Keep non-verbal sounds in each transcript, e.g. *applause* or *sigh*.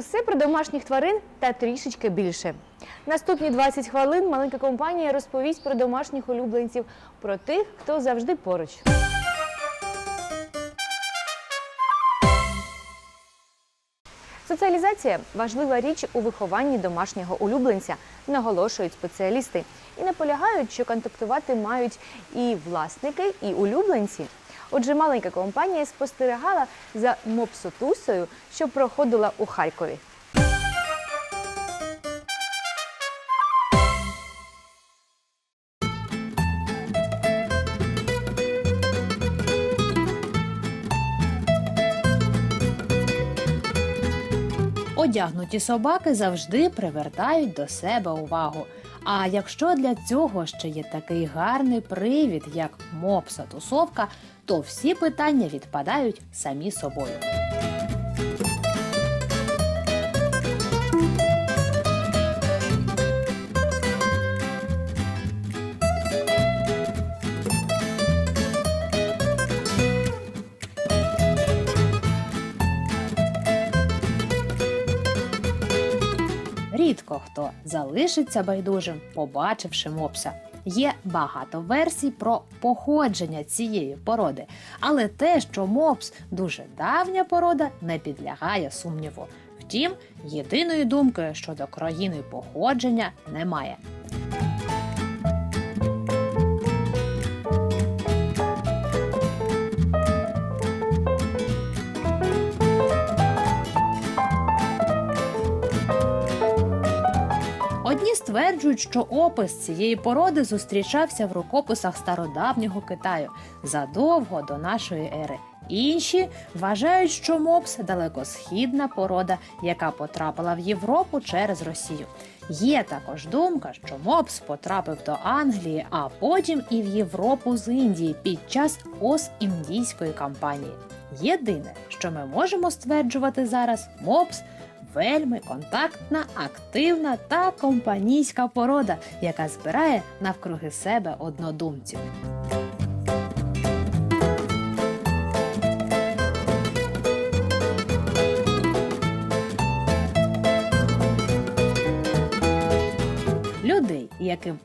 Усе про домашніх тварин та трішечки більше. Наступні 20 хвилин маленька компанія розповість про домашніх улюбленців, про тих, хто завжди поруч. Соціалізація важлива річ у вихованні домашнього улюбленця, наголошують спеціалісти, і наполягають, що контактувати мають і власники, і улюбленці. Отже, маленька компанія спостерігала за мопсотусою, що проходила у Харкові. Одягнуті собаки завжди привертають до себе увагу. А якщо для цього ще є такий гарний привід, як мопса тусовка, то всі питання відпадають самі собою. Рідко хто залишиться байдужим, побачивши мопса. Є багато версій про походження цієї породи, але те, що мопс дуже давня порода, не підлягає сумніву. Втім, єдиної думки щодо країни походження немає. Стверджують, що опис цієї породи зустрічався в рукописах стародавнього Китаю задовго до нашої ери. Інші вважають, що мопс далекосхідна порода, яка потрапила в Європу через Росію. Є також думка, що мопс потрапив до Англії, а потім і в Європу з Індії під час Ос-індійської кампанії. Єдине, що ми можемо стверджувати зараз, мопс вельми контактна, активна та компанійська порода, яка збирає навкруги себе однодумців. Людей, яким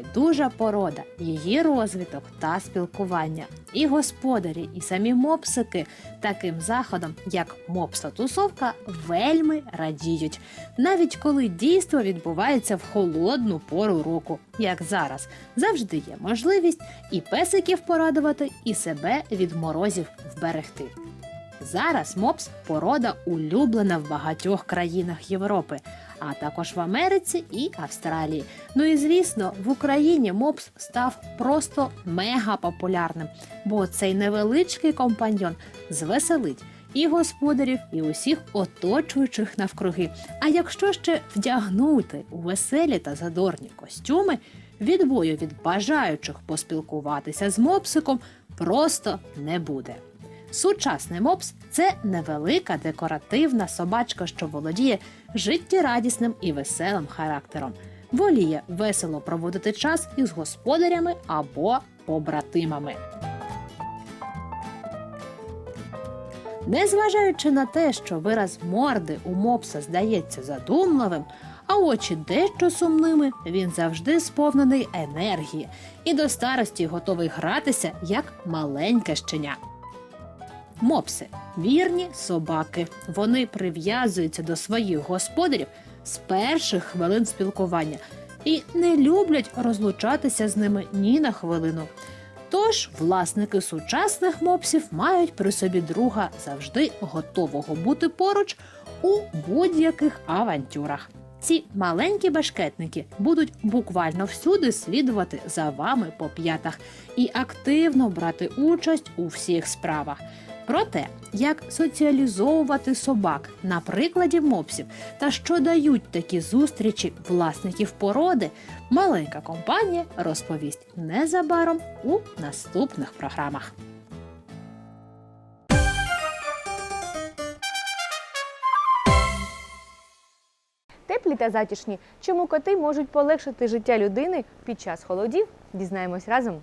байдужа порода, її розвиток та спілкування, і господарі, і самі мопсики таким заходом, як мопса-тусовка, вельми радіють, навіть коли дійство відбувається в холодну пору року, як зараз, завжди є можливість і песиків порадувати, і себе від морозів вберегти. Зараз мопс порода улюблена в багатьох країнах Європи, а також в Америці і Австралії. Ну і звісно, в Україні мопс став просто мега популярним, бо цей невеличкий компаньйон звеселить і господарів, і усіх оточуючих навкруги. А якщо ще вдягнути у веселі та задорні костюми, відбою від бажаючих поспілкуватися з мопсиком просто не буде. Сучасний мопс це невелика декоративна собачка, що володіє життєрадісним і веселим характером. Воліє весело проводити час із господарями або побратимами. Незважаючи на те, що вираз морди у мопса здається задумливим, а очі дещо сумними, він завжди сповнений енергії і до старості готовий гратися як маленьке щеня. Мопси вірні собаки. Вони прив'язуються до своїх господарів з перших хвилин спілкування і не люблять розлучатися з ними ні на хвилину. Тож власники сучасних мопсів мають при собі друга завжди готового бути поруч у будь-яких авантюрах. Ці маленькі башкетники будуть буквально всюди слідувати за вами по п'ятах і активно брати участь у всіх справах. Про те, як соціалізовувати собак на прикладі мопсів та що дають такі зустрічі власників породи, маленька компанія розповість незабаром у наступних програмах. Теплі та затішні. Чому коти можуть полегшити життя людини під час холодів? Дізнаємось разом.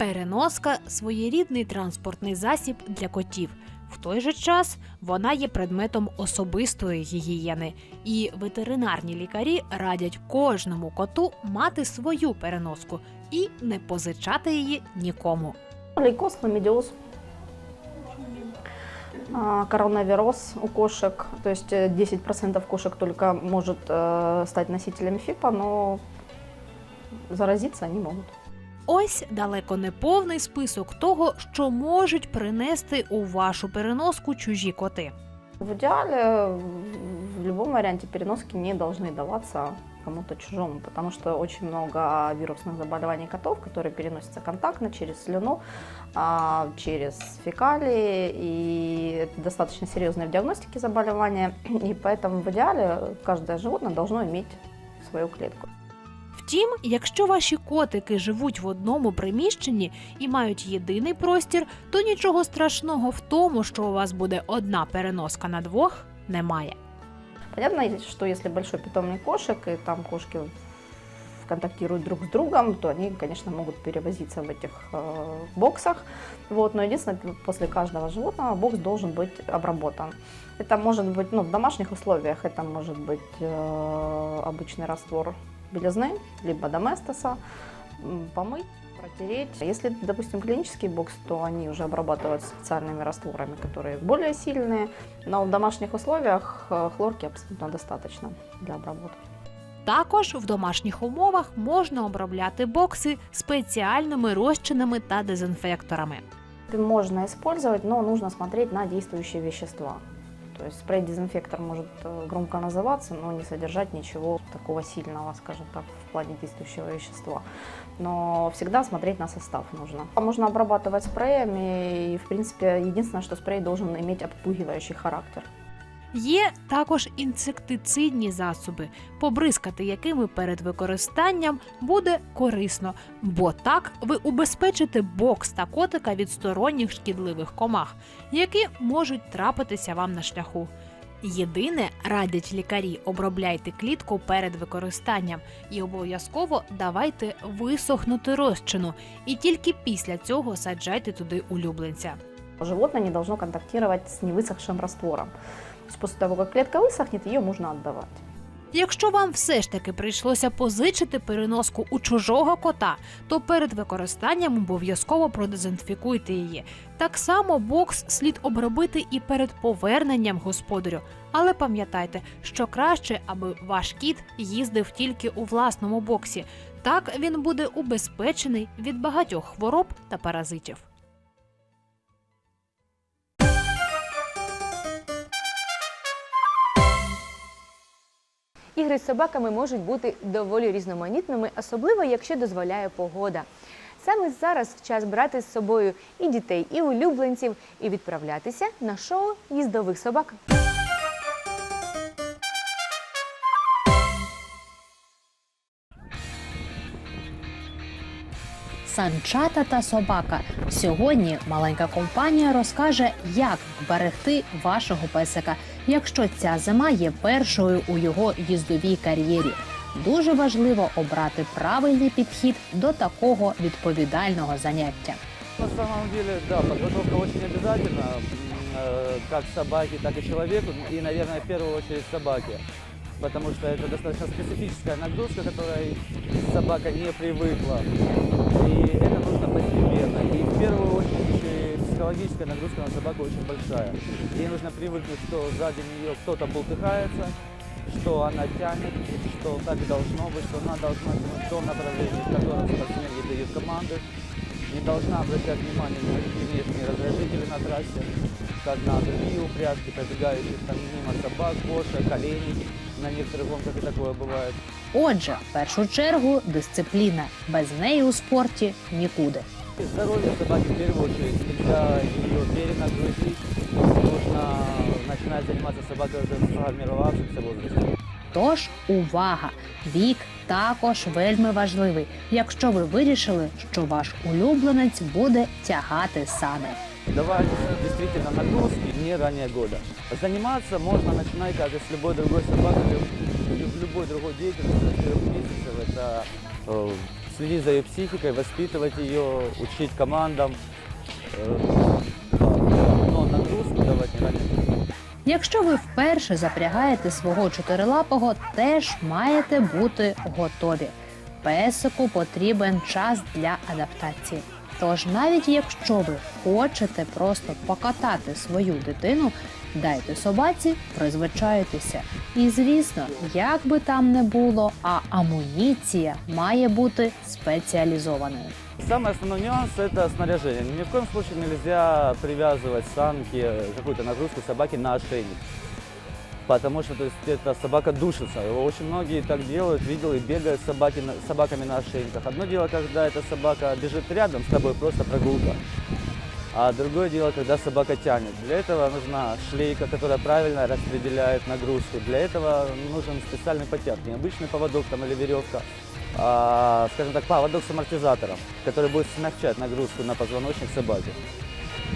Переноска своєрідний транспортний засіб для котів. В той же час вона є предметом особистої гігієни, і ветеринарні лікарі радять кожному коту мати свою переноску і не позичати її нікому. Лейкоз, хламидиоз, а, коронавирус у кошек. То есть э, 10% кошек только может э, стать носителями ФИПа, но заразиться они могут. Ось далеко не повний список того, що можуть принести у вашу переноску чужі коти. В идеале в любом варианте переноски не должны даваться кому-то чужому, потому что очень много вирусных заболеваний котов, которые переносятся контактно через слюну, а, через фекалии, и это достаточно серьезные в диагностике заболевания, и поэтому в идеале каждое животное должно иметь свою клетку. Втім, якщо ваші котики живуть в одному приміщенні і мають єдиний простір, то нічого страшного в тому, що у вас буде одна переноска на двох, немає. Понятно, что если большой питомник кошек, и там кошки контактируют друг с другом, то они, конечно, могут перевозиться в этих э, боксах. Вот, но единственное, после каждого животного бокс должен быть обработан. Это может быть, ну, в домашних условиях, это может быть э, обычный раствор белизны, либо доместоса, м, помыть, протереть. Если, допустим, клинический бокс, то они уже обрабатываются специальными растворами, которые более сильные, но в домашних условиях э, хлорки абсолютно достаточно для обработки. Також в домашніх умовах можна обробляти бокси спеціальними розчинами та дезінфекторами. Можно использовать, но нужно смотреть на действующие вещества. То есть спрей-дезинфектор может э, громко называться, но не содержать ничего такого сильного, скажем так, в плане действующего вещества. Но всегда смотреть на состав нужно. А Можно обрабатывать спреями, и, в принципе, единственное, что спрей должен иметь обпугивающий характер. Є також інсектицидні засоби, побризкати якими перед використанням буде корисно, бо так ви убезпечите бокс та котика від сторонніх шкідливих комах, які можуть трапитися вам на шляху. Єдине, радять лікарі, обробляйте клітку перед використанням і обов'язково давайте висохнути розчину, і тільки після цього саджайте туди улюбленця. Животное не должно контактировать с невысохшим раствором. После того, как клетка высохнет, ее можно отдавать. Якщо вам все ж таки прийшлося позичити переноску у чужого кота, то перед використанням обов'язково продезінфікуйте її. Так само бокс слід обробити і перед поверненням господарю. Але пам'ятайте, що краще, аби ваш кіт їздив тільки у власному боксі. Так він буде убезпечений від багатьох хвороб та паразитів. Ігри з собаками можуть бути доволі різноманітними, особливо якщо дозволяє погода. Саме зараз час брати з собою і дітей, і улюбленців, і відправлятися на шоу їздових собак. Санчата та собака. Сьогодні маленька компанія розкаже, як вберегти вашого песика, якщо ця зима є першою у його їздовій кар'єрі. Дуже важливо обрати правильний підхід до такого відповідального заняття. На самом деле, да, подготовка очень обязательна, м, э, как собаке, так и человеку, и, наверное, в первую очередь собаке, потому что это достаточно специфическая нагрузка, которой собака не привыкла, и это нужно постепенно. И в первую очередь еще и психологическая нагрузка на собаку очень большая. Ей нужно привыкнуть, что сзади нее кто-то бултыхается, что она тянет, что так и должно быть, что она должна тянуть в том направлении, в котором спортсмен ей дает команды, не должна обращать внимание ни на какие внешние раздражители на трассе, как на другие упряжки, пробегающих там мимо собак, кошек, оленей. На некоторых гонках и такое бывает. Отже, в першу чергу дисципліна. Без неї у спорті нікуди. И Здоровье собаки в первую очередь. Нельзя ее перенагрузить. Нужно начинать заниматься собакой уже в сформировавшемся возрасте. Тож увага! Вік також вельми важливий, якщо ви вирішили, що ваш улюбленець буде тягати сани. Давать действительно нагрузки не ранее года. Заниматься можно начинать, как и с любой другой собакой, лю- лю- любой другой деятельностью с трех месяцев. Это э, следить за ее психикой, воспитывать ее, учить командам. Э, Но нагрузку давать. Якщо ви вперше запрягаєте свого чотирилапого, теж маєте бути готові. Песику потрібен час для адаптації. Тож, навіть якщо ви хочете просто покатати свою дитину, дайте собаці призвичаюйтеся. І звісно, як би там не було, а амуніція має бути спеціалізованою. Самый основной нюанс – это снаряжение. Ни в коем случае нельзя привязывать самки, э, какую-то нагрузку собаки на ошейник. Потому что то есть, эта собака душится. Его очень многие так делают, видел и бегают собаки, на- собаками на ошейниках. Одно дело, когда эта собака бежит рядом с тобой, просто прогулка. А другое дело, когда собака тянет. Для этого нужна шлейка, которая правильно распределяет нагрузку. Для этого нужен специальный потяг, не обычный поводок там, или веревка, а, скажем так, поводок с амортизатором, который будет смягчать нагрузку на позвоночник собаки.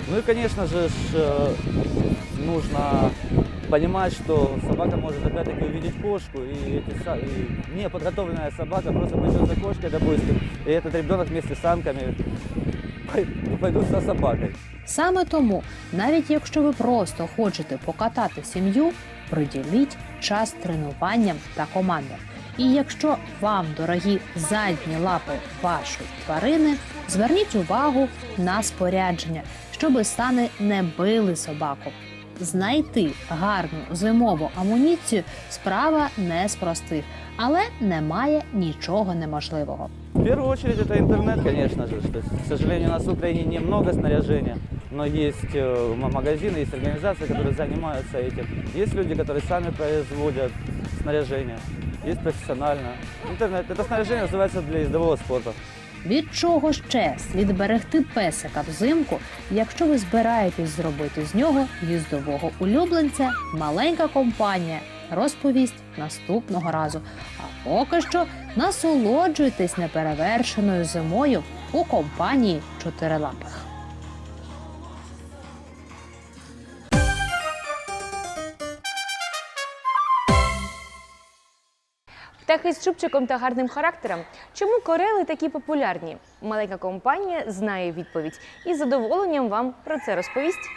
Ну и, конечно же, э, нужно понимать, что собака может опять-таки увидеть кошку, и, эти и неподготовленная собака просто пойдет за кошкой, допустим, и этот ребенок вместе с самками пой- пойдут за собакой. Саме тому, навіть якщо ви просто хочете покатати сім'ю, приділіть час тренуванням та командам. І якщо вам дорогі задні лапи вашої тварини, зверніть увагу на спорядження, щоби стани не били собаку. Знайти гарну зимову амуніцію справа не з простих, але немає нічого неможливого. В первую очередь это интернет, конечно же. Что, к сожалению, у нас в Украине немного снаряжения, но есть э, м- магазины, есть организации, которые занимаются этим. Есть люди, которые сами производят снаряжение, есть профессионально. Интернет, это снаряжение называется для ездового спорта. Від чого ще слід берегти песика взимку, якщо ви збираєтесь зробити з нього їздового улюбленця, маленька компанія розповість наступного разу. Поки що насолоджуйтесь неперевершеною зимою у компанії чотирилапих. Птахи з чубчиком та гарним характером. Чому корели такі популярні? Маленька компанія знає відповідь і з задоволенням вам про це розповість.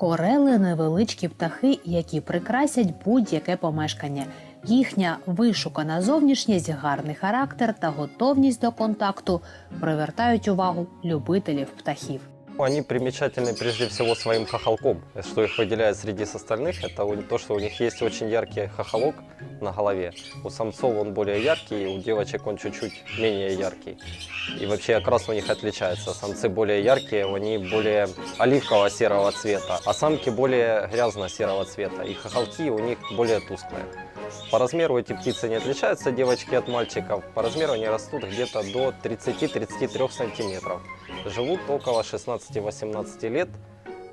Корели невеличкі птахи, які прикрасять будь-яке помешкання. Їхня вишукана зовнішність, гарний характер та готовність до контакту привертають увагу любителів птахів. Они примечательны прежде всего своим хохолком. Что их выделяет среди остальных, это у- то, что у них есть очень яркий хохолок на голове. У самцов он более яркий, у девочек он чуть-чуть менее яркий. И вообще окрас у них отличается. Самцы более яркие, они более оливкового серого цвета, а самки более грязно-серого цвета. И хохолки у них более тусклые. По размеру эти птицы не отличаются, девочки от мальчиков. По размеру они растут где-то до 30-33 сантиметров. Живут около 16-18 лет.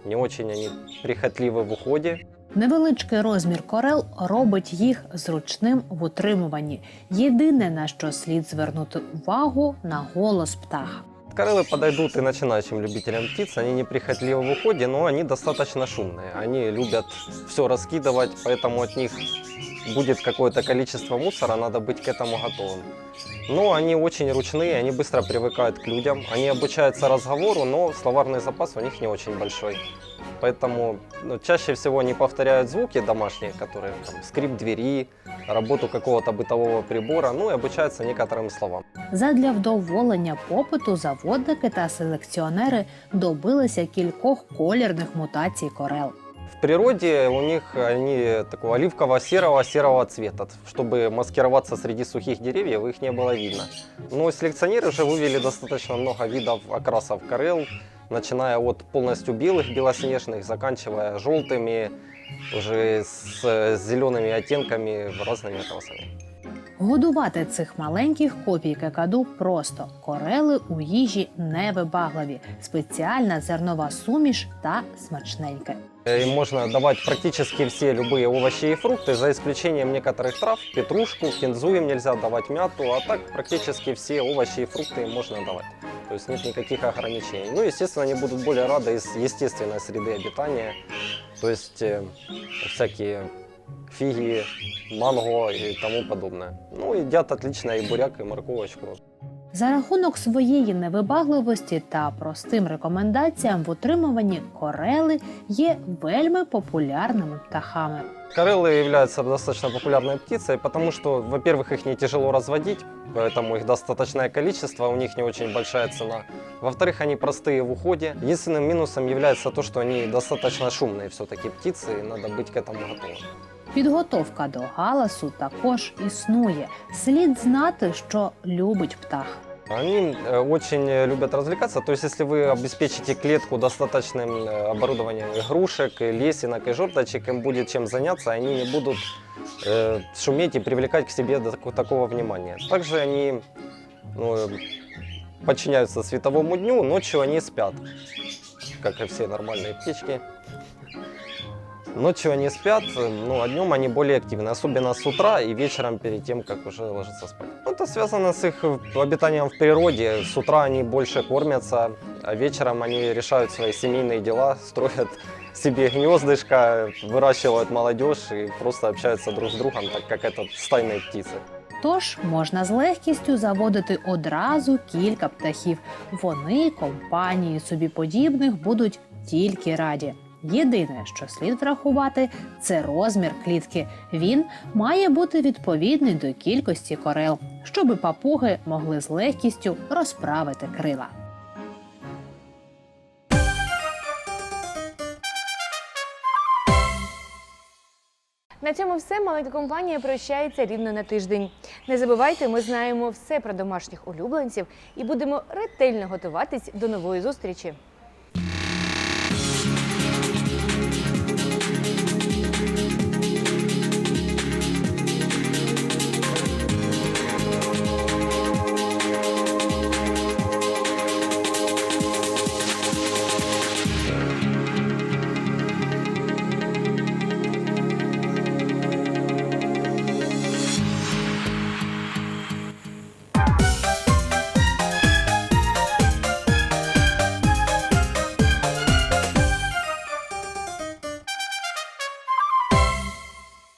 Не очень они прихотливы в уходе. Невеличкий розмір корел робить їх зручним в утримуванні. Єдине на що слід звернути увагу на голос птаха. Корелы подойдут и начинающим любителям птиц. Они неприхотливы в уходе, но они достаточно шумные. Они любят все раскидывать, поэтому от них будет какое-то количество мусора, надо быть к этому готовым. Но они очень ручные, они быстро привыкают к людям. Они обучаются разговору, но словарный запас у них не очень большой. Поэтому ну, чаще всего они повторяют звуки домашние, которые там, скрип двери, работу какого-то бытового прибора, ну и обучаются некоторым словам. Задля вдоволення попиту заводники та селекціонери добилися кількох колірних мутацій корел. В природе у них они такого оливково-серого серого цвета, чтобы маскироваться среди сухих деревьев, их не было видно. Но селекционеры уже вывели достаточно много видов окрасов корел, начиная от полностью белых белоснежных, заканчивая желтыми, уже с зелеными оттенками разными окрасами. Годувати цих маленьких копій какаду просто корели у їжі невибагливі, спеціальна зернова суміш та смачненьке. Им можно давать практически все любые овощи и фрукты, за исключением некоторых трав, петрушку, кинзу им нельзя давать, мяту, а так практически все овощи и фрукты им можно давать. То есть нет никаких ограничений. Ну, естественно, они будут более рады из естественной среды обитания, то есть э, всякие фиги, манго и тому подобное. Ну, едят отлично и буряк, и морковочку. За рахунок своєї невибагливості та простим рекомендаціям в утримуванні корели є вельми популярними птахами. Кореллы являются достаточно популярной птицей, потому что, во-первых, их не тяжело разводить, поэтому их достаточное количество, у них не очень большая цена. Во-вторых, они простые в уходе. Единственным минусом является то, что они достаточно шумные все-таки птицы, и надо быть к этому готовым. Підготовка до галасу також існує. Слід знати, що любить птах. Они э, очень э, любят развлекаться, то есть если вы обеспечите клетку достаточным э, оборудованием игрушек, и лесенок и жердочек, им будет чем заняться, они не будут э, шуметь и привлекать к себе до тако- такого внимания. Также они ну, э, подчиняются световому дню, ночью они спят, как и все нормальные птички. Ночью они спят, э, ну, а днем они более активны, особенно с утра и вечером перед тем, как уже ложиться спать. Ну, Это связано с их э, обитанием в природе. С утра они больше кормятся, а вечером они решают свои семейные дела, *laughs* строят себе гнездышко, выращивают молодежь и просто общаются друг с другом, так как это стайные птицы. Тож можна з легкістю заводити одразу кілька птахів. Вони компанії собі подібних будуть тільки раді. Єдине, що слід врахувати, це розмір клітки. Він має бути відповідний до кількості корел, щоби папуги могли з легкістю розправити крила. На цьому все. Маленька компанія прощається рівно на тиждень. Не забувайте, ми знаємо все про домашніх улюбленців і будемо ретельно готуватись до нової зустрічі.